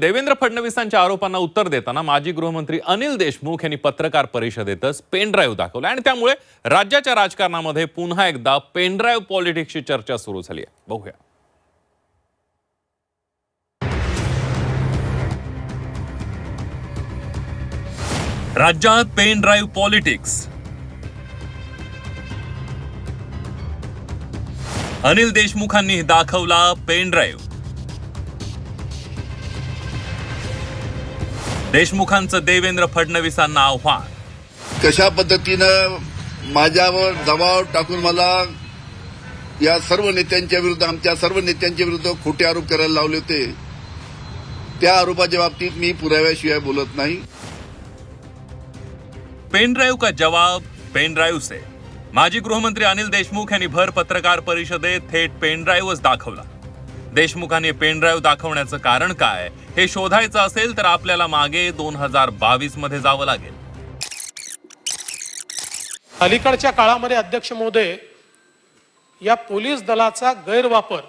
देवेंद्र फडणवीसांच्या आरोपांना उत्तर देताना माजी गृहमंत्री अनिल देशमुख यांनी पत्रकार परिषदेतच पेनड्राईव्ह दाखवला आणि त्यामुळे राज्याच्या राजकारणामध्ये पुन्हा एकदा पेनड्राईव्ह पॉलिटिक्सची चर्चा सुरू झाली आहे. बघूया. राज्यात पेन ड्राईव्ह पॉलिटिक्स. अनिल देशमुखांनी दाखवला पेन ड्राईव्ह देशमुखांचं देवेंद्र फडणवीसांना आव्हान. कशा पद्धतीनं माझ्यावर दबाव टाकून मला या सर्व नेत्यांच्या विरुद्ध आमच्या सर्व नेत्यांच्या विरुद्ध खोटे आरोप करायला लावले होते त्या आरोपाच्या बाबतीत मी पुराव्याशिवाय बोलत नाही. पेन ड्राईव्ह का जवाब? पेन ड्राईव्ह से माजी गृहमंत्री अनिल देशमुख यांनी भर पत्रकार परिषदेत थेट पेन ड्राईव्हच दाखवला. देशमुखांनी पेन ड्राईव्ह दाखवण्याचं कारण काय हे शोधायचं असेल तर आपल्याला मागे दोन हजार बावीसमध्ये जावं लागेल. अलीकडच्या काळामध्ये अध्यक्ष महोदय या पोलीस दलाचा गैरवापर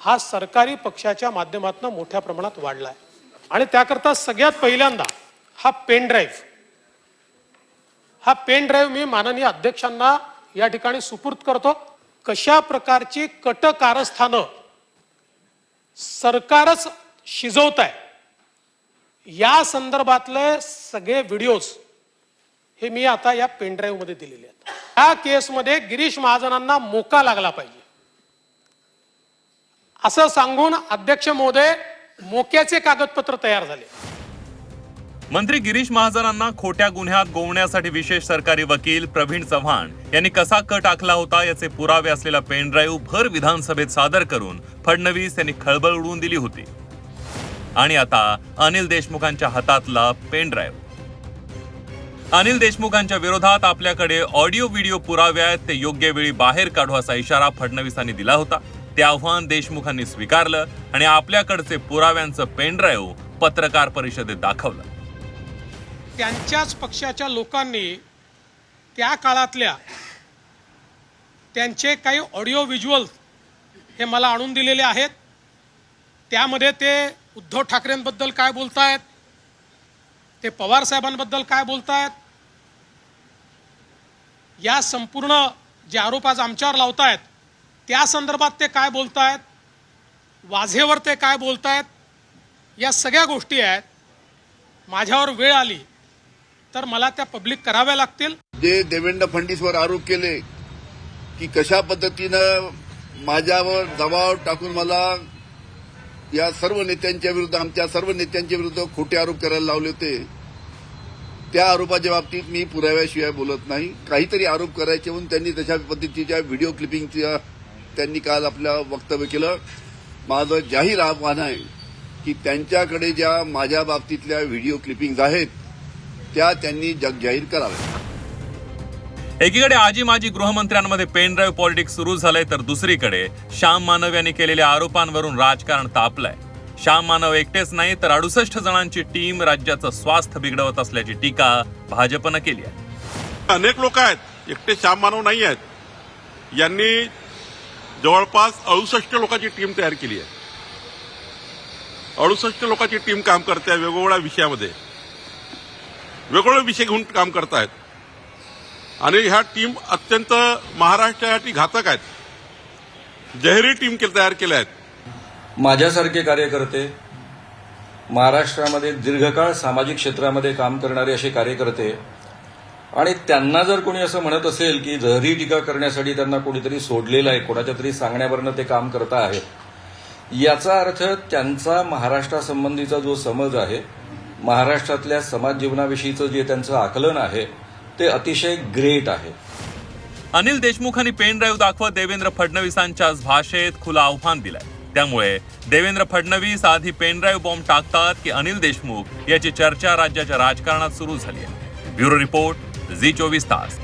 हा सरकारी पक्षाच्या माध्यमातून मोठ्या प्रमाणात वाढला आहे आणि त्याकरता सगळ्यात पहिल्यांदा हा पेन ड्राईव्ह हा पेन ड्राईव्ह मी माननीय अध्यक्षांना या ठिकाणी सुपूर्द करतो. कशा प्रकारची कट कारस्थानं सरकारच शिजवत आहे या संदर्भातले सगळे व्हिडिओज हे मी आता या पेनड्राईव्हमध्ये दिलेले आहेत. या केसमध्ये गिरीश महाजनांना मोका लागला पाहिजे. असं सांगून अध्यक्ष महोदय मोक्याचे कागदपत्र तयार झाले. मंत्री गिरीश महाजनांना खोट्या गुन्ह्यात गोवण्यासाठी विशेष सरकारी वकील प्रवीण चव्हाण यांनी कसा कट आखला होता याचे पुरावे असलेला पेनड्राईव्ह भर विधानसभेत सादर करून फडणवीस यांनी खळबळ उडवून दिली होती. आणि आता अनिल देशमुखांच्या हातातला पेनड्राईव्ह. अनिल देशमुखांच्या विरोधात आपल्याकडे ऑडिओ व्हिडिओ पुरावे आहेत ते योग्य वेळी बाहेर काढू असा इशारा फडणवीसांनी दिला होता. ते आव्हान देशमुखांनी स्वीकारलं आणि आपल्याकडचे पुराव्यांचं पेनड्राईव्ह पत्रकार परिषदेत दाखवलं. त्यांच्याच पक्षाच्या लोकांनी त्या काळातल्या त्यांचे काही ऑडिओ व्हिज्युअल हे मला आणून दिलेले आहेत. त्यामध्ये ते उद्धव ठाकरेंबद्दल काय बोलतायत ते पवार साहेबांबद्दल काय बोलतायत या संपूर्ण जे आरोप आज आमच्यावर लावतायत त्या संदर्भात ते काय बोलतायत वाझेवर ते काय बोलतायत या सगळ्या गोष्टी आहेत. माझ्यावर वेळ आली. तर मला त्या पब्लिक कराव्या लागतील. जे देवेंद्र फडणवीसवर आरोप केले की कशा पद्धतीनं माझ्यावर दबाव टाकून मला या सर्व नेत्यांच्या विरुद्ध आमच्या सर्व नेत्यांच्या विरुद्ध खोटे आरोप करायला लावले होते त्या आरोपाच्या बाबतीत मी पुराव्याशिवाय बोलत नाही. काहीतरी आरोप करायचे म्हणून त्यांनी तशा पद्धतीच्या व्हिडिओ क्लिपिंगच्या त्यांनी काल आपलं वक्तव्य केलं. माझं जाहीर आव्हान आहे की त्यांच्याकडे ज्या माझ्या बाबतीतल्या व्हिडिओ क्लिपिंग्ज आहेत त्या त्यांनी जगजाहीर कराव्या एकीकडे आजी माजी गृहमंत्र्यांमध्ये पेन ड्राईव्ह पॉलिटिक्स सुरू झालंय तर दुसरीकडे श्याम मानव यांनी केलेल्या आरोपांवरून राजकारण तापलंय. श्याम मानव एकटेच नाही तर अडुसष्ट जणांची टीम राज्याचं स्वास्थ्य बिघडवत असल्याची टीका भाजपनं केली आहे. अनेक लोक आहेत एकटे श्याम मानव नाही आहेत. यांनी जवळपास अडुसष्ट लोकांची टीम तयार केली आहे. अडुसष्ट लोकांची टीम काम करते आहे वेगवेगळ्या विषयामध्ये. वेगवेगळे विषय घेऊन काम करतायत. आणि ह्या टीम अत्यंत महाराष्ट्रासाठी घातक आहेत. जहेरी टीम के- तयार केल्या आहेत. माझ्यासारखे कार्यकर्ते महाराष्ट्रामध्ये दीर्घकाळ सामाजिक क्षेत्रामध्ये काम करणारे असे कार्यकर्ते आणि त्यांना जर कोणी असं म्हणत असेल की जहरी टीका करण्यासाठी त्यांना कोणीतरी सोडलेलं आहे कोणाच्या तरी सांगण्यावरनं ते काम करता आहेत याचा अर्थ त्यांचा महाराष्ट्रासंबंधीचा जो समज आहे महाराष्ट्रातल्या समाज जीवनाविषयीचं जे त्यांचं आकलन आहे ते अतिशय ग्रेट आहे. अनिल देशमुखांनी पेन ड्राईव्ह दाखवत देवेंद्र फडणवीसांच्याच भाषेत खुलं आव्हान दिलंय. त्यामुळे देवेंद्र फडणवीस आधी पेन ड्राईव्ह बॉम्ब टाकतात की अनिल देशमुख याची चर्चा राज्याच्या राजकारणात सुरू झाली आहे. ब्युरो रिपोर्ट झी चोवीस तास.